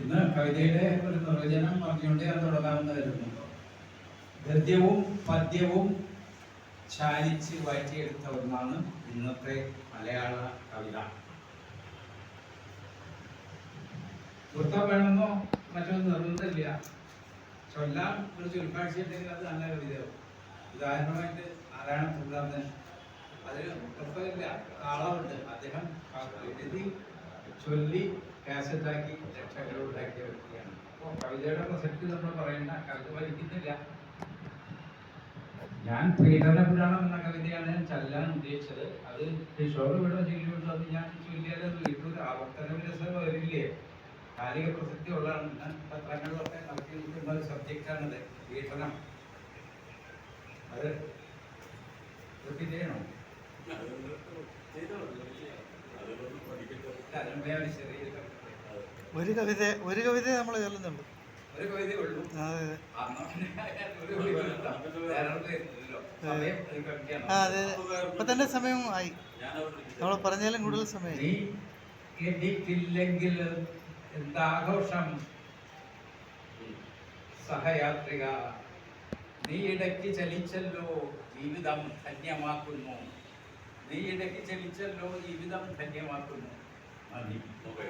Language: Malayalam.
ഇന്ന് കവിതയുടെ ഒരു നിർവചനം പറഞ്ഞുകൊണ്ട് ഞാൻ തുടങ്ങാമെന്ന് ഗദ്യവും പദ്യവും ചാലിച്ച് വാറ്റിയെടുത്ത ഒന്നാണ് ഇന്നത്തെ മലയാള കവിത. വൃത്തം വേണമെന്നോ മറ്റൊന്നും നിർബന്ധമില്ല. ചൊല്ലാൻ ഒരു ചുരുക്കാഴ്ച ഉണ്ടെങ്കിൽ അത് നല്ല കവിതയാവും. ഉദാഹരണമായിട്ട് നാരായണ തുള്ളാന്തൻ അതിൽ വൃത്തമില്ല താളമുണ്ട് അദ്ദേഹം എഴുതി ചൊല്ലി കാസറ്റാക്കി രക്ഷകരുണ്ടാക്കിയ വ്യക്തിയാണ് അപ്പോൾ കവിതയുടെ പ്രസക്തി നമ്മൾ പറയേണ്ട കവിത വലിക്കുന്നില്ല ഞാൻ പ്രീതന പുരാണം എന്ന കവിതയാണ് ഞാൻ ചൊല്ലാൻ ഉദ്ദേശിച്ചത്. അത് കിഷോർ ഇവിടെ ചൊല്ലിയുണ്ട് അത് ഞാൻ ചൊല്ലിയാൽ അത് വീട്ടിൽ ആവർത്തന വിരസം വരില്ലേ? കാലിക പ്രസക്തി ഉള്ളതാണ്. ഞാൻ പത്രങ്ങളിലൊക്കെ നടത്തി നിൽക്കുന്ന ഒരു സബ്ജക്റ്റാണത് കീർത്തനം. അത് ചെയ്യണോ ഒരു കവിത. ഒരു കവിത നമ്മൾ ചൊല്ലുന്നുണ്ട് അതെ ഇപ്പൊ തന്നെ സമയം ആയി. നമ്മൾ പറഞ്ഞാലും കൂടുതൽ സമയം കേട്ടിട്ടില്ലെങ്കിൽ എന്താഘോഷം? സഹയാത്രിക നീ ഇടയ്ക്ക് ചലിച്ചല്ലോ ജീവിതം ധന്യമാക്കുന്നു. നീ ഇടയ്ക്ക് ചലിച്ചല്ലോ ജീവിതം ധന്യമാക്കുന്നു. 啊你不会